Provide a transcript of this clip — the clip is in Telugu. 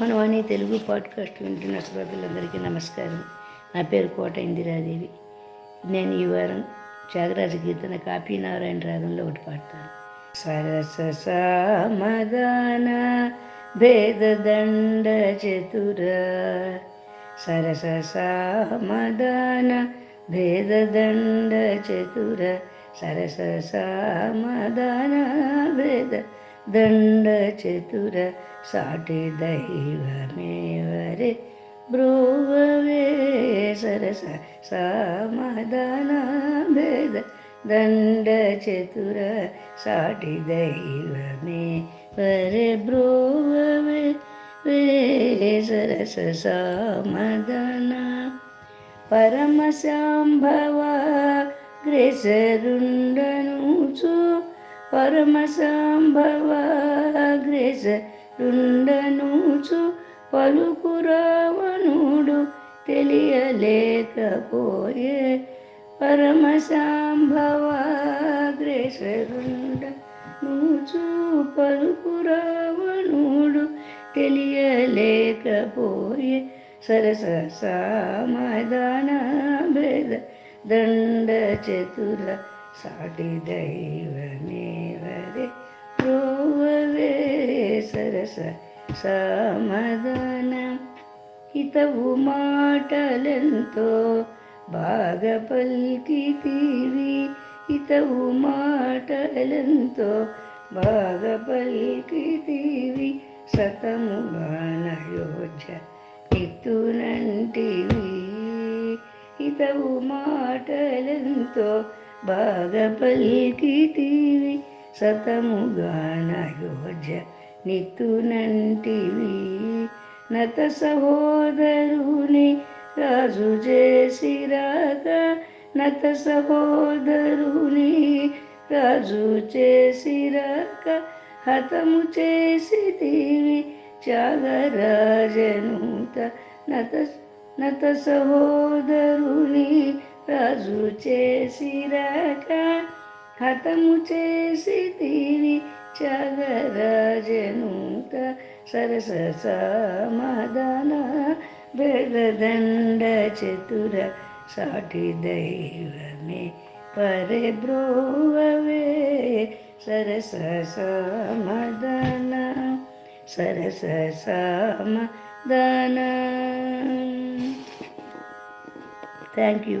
తెలుగు పాడ్కాస్ట్ వింటున్న శ్రోతలందరికీ నమస్కారం. నా పేరు కోట ఇందిరాదేవి. నేను ఈ వారం త్యాగరాజ గీతన కాపీ నారాయణ రాగంలో ఒకటి పాడతాను. సరస సామదాన భేదదండ చతుర. సరస సామదాన భేదదండ చతుర. సరస సామదాన భేద దండ చతుర సాటి దైవమేవరే బ్రువవే సరస సమాధాన భేద దండ చతుర సాటి దైవమే వరే బ్రువవే వే సరస సమాధాన పరమశాంభవ గ్రేసరుండనుచు పరమశాంభవ గ్రేసరుండనుచు పలుకురావణుడు తెలియలేకపోయే పరమశాంభవ గ్రేసరుండ నూచు పలుకురావణుడు తెలియలేకపోయే సరస సమాధాన భేద దండ చతుర సాటి దైవమే వరే ప్రోవవే సరస సమాధాన హితవు మాటలెంతో బాగా పలికితివి హితవు మాటలెంతో బాగా పలికితివి సతముగాన యోధ్య ఎత్తునంటివి హితవు మాటలెంతో బాగా పలికితివి సతముగాన యోధ్య నిత్తునంటివి. నత సహోదరుని రాజు చేసిరాక నత సహోదరుని రాజు చేసిరాక హతము చేసితివి త్యాగరాజనుత నత నత సహోదరుని రాజు చేసిరాక హతము చేసితివి చగరాజనుక సరస సమాధాన భేదదండ చతుర సాటి దైవమే పరే బ్రోవే సరస సమాధాన సరస సమాధాన. Thank you